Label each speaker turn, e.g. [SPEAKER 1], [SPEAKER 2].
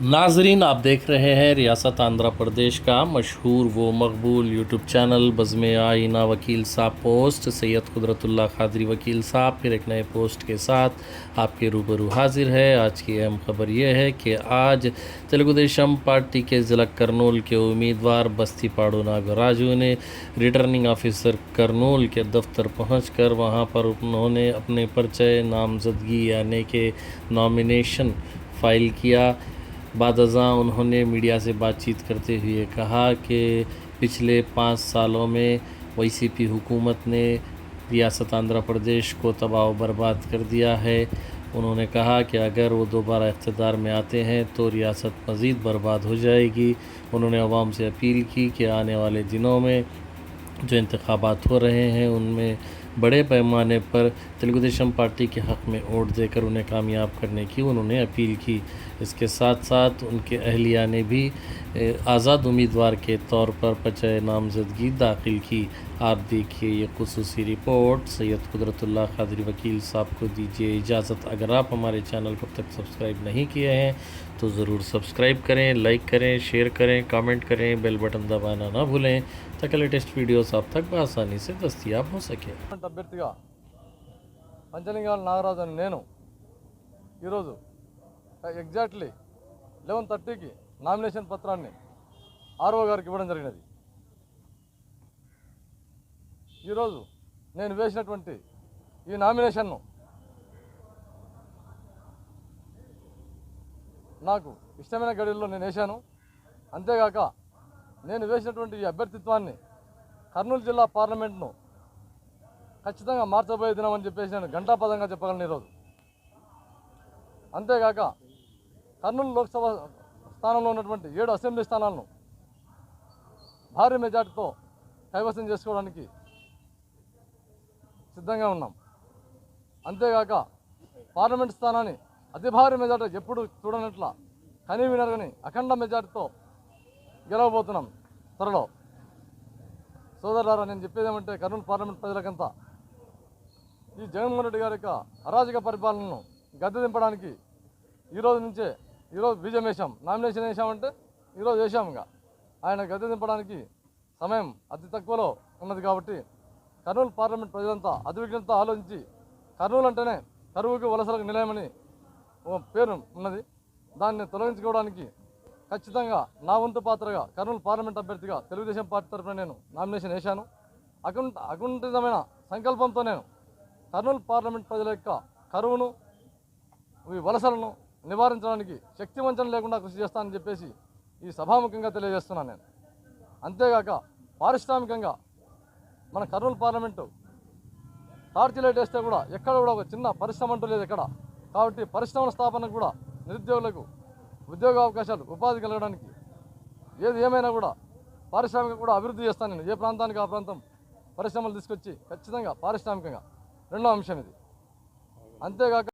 [SPEAKER 1] ناظرین، آپ دیکھ رہے ہیں ریاست آندھرا پردیش کا مشہور وہ مقبول یوٹیوب چینل بزم آئینہ وکیل صاحب پوسٹ، سید قدرت اللہ خادری وکیل صاحب، پھر ایک نئے پوسٹ کے ساتھ آپ کے روبرو حاضر ہے۔ آج کی اہم خبر یہ ہے کہ آج تلگو دیشم پارٹی کے ضلع کرنول کے امیدوار بستی پاڑو ناگراجو نے ریٹرننگ آفیسر کرنول کے دفتر پہنچ کر وہاں پر انہوں نے اپنے پرچے نامزدگی یعنی کہ نامینیشن فائل کیا۔ بعد ازاں انہوں نے میڈیا سے بات چیت کرتے ہوئے کہا کہ پچھلے پانچ سالوں میں وائی سی پی حکومت نے ریاست آندھرا پردیش کو تباہ و برباد کر دیا ہے۔ انہوں نے کہا کہ اگر وہ دوبارہ اقتدار میں آتے ہیں تو ریاست مزید برباد ہو جائے گی۔ انہوں نے عوام سے اپیل کی کہ آنے والے دنوں میں جو انتخابات ہو رہے ہیں، ان میں بڑے پیمانے پر تلگو دیشم پارٹی کے حق میں ووٹ دے کر انہیں کامیاب کرنے کی انہوں نے اپیل کی۔ اس کے ساتھ ساتھ ان کے اہلیہ نے بھی آزاد امیدوار کے طور پر پچے نامزدگی داخل کی۔ آپ دیکھیے یہ خصوصی رپورٹ۔ سید قدرت اللہ قادری وکیل صاحب کو دیجیے اجازت۔ اگر آپ ہمارے چینل کو تک سبسکرائب نہیں کیے ہیں تو ضرور سبسکرائب کریں، لائک کریں، شیئر کریں، کامنٹ کریں، بیل بٹن دبانا نہ بھولیں تاکہ لیٹسٹ ویڈیوز آپ تک بآسانی سے دستیاب ہو سکیں۔
[SPEAKER 2] Parliament అభ్యర్థిగా పంచలింగాల నాగరాజు అని నేను ఈరోజు ఎగ్జాక్ట్లీ లెవెన్ థర్టీకి నామినేషన్ పత్రాన్ని ఆర్ఓ గారికి ఇవ్వడం జరిగినది. ఈరోజు నేను వేసినటువంటి ఈ నామినేషన్ను నాకు ఇష్టమైన గడిలో నేను వేశాను. అంతేగాక నేను వేసినటువంటి ఈ అభ్యర్థిత్వాన్ని కర్నూలు జిల్లా పార్లమెంట్ను ఖచ్చితంగా మార్చబోయే దినం అని చెప్పేసి నేను ఘంటాపదంగా చెప్పగలను ఈరోజు. అంతేగాక కర్నూలు లోక్సభ స్థానంలో ఉన్నటువంటి ఏడు అసెంబ్లీ స్థానాలను భారీ మెజార్టీతో కైవసం చేసుకోవడానికి సిద్ధంగా ఉన్నాం. అంతేగాక పార్లమెంట్ స్థానాన్ని అతి భారీ మెజార్టీ ఎప్పుడు చూడనట్ల కనీ వినరని అఖండ మెజార్టీతో గెలవబోతున్నాం త్వరలో. సోదరులారా నేను చెప్పేది ఏమంటే కర్నూలు పార్లమెంట్ ప్రజలకంతా ఈ జగన్మోహన్ రెడ్డి గారి యొక్క అరాజక పరిపాలనను గద్దె దింపడానికి ఈరోజు నుంచే ఈరోజు బీజం వేశాం నామినేషన్ వేసామంటే ఈరోజు వేశాము ఇంకా. ఆయన గద్దె దింపడానికి సమయం అతి తక్కువలో ఉన్నది కాబట్టి కర్నూలు పార్లమెంట్ ప్రజలంతా అధివిఘ్నత ఆలోచించి కర్నూలు అంటేనే కరువుకు వలసలకు నిలయమని ఓ పేరు ఉన్నది. దాన్ని తొలగించుకోవడానికి ఖచ్చితంగా నా వంతు పాత్రగా కర్నూలు పార్లమెంట్ అభ్యర్థిగా తెలుగుదేశం పార్టీ తరఫున నేను నామినేషన్ వేశాను. అకుంఠ అకుంఠితమైన సంకల్పంతో నేను కర్నూలు పార్లమెంట్ ప్రజల యొక్క కరువును ఈ వలసలను నివారించడానికి శక్తి వంచన లేకుండా కృషి చేస్తానని చెప్పేసి ఈ సభాముఖంగా తెలియజేస్తున్నాను నేను. అంతేగాక పారిశ్రామికంగా మన కర్నూలు పార్లమెంటు టార్చ్ లైట్ వేస్తే కూడా ఎక్కడ కూడా ఒక చిన్న పరిశ్రమ అంటూ లేదు ఎక్కడ. కాబట్టి పరిశ్రమల స్థాపనకు కూడా నిరుద్యోగులకు ఉద్యోగ అవకాశాలు ఉపాధి కలగడానికి ఏది ఏమైనా కూడా పారిశ్రామిక కూడా అభివృద్ధి చేస్తాను నేను. ఏ ప్రాంతానికి ఆ ప్రాంతం పరిశ్రమలు తీసుకొచ్చి ఖచ్చితంగా పారిశ్రామికంగా రెండో అంశం ఇది. అంతేగాక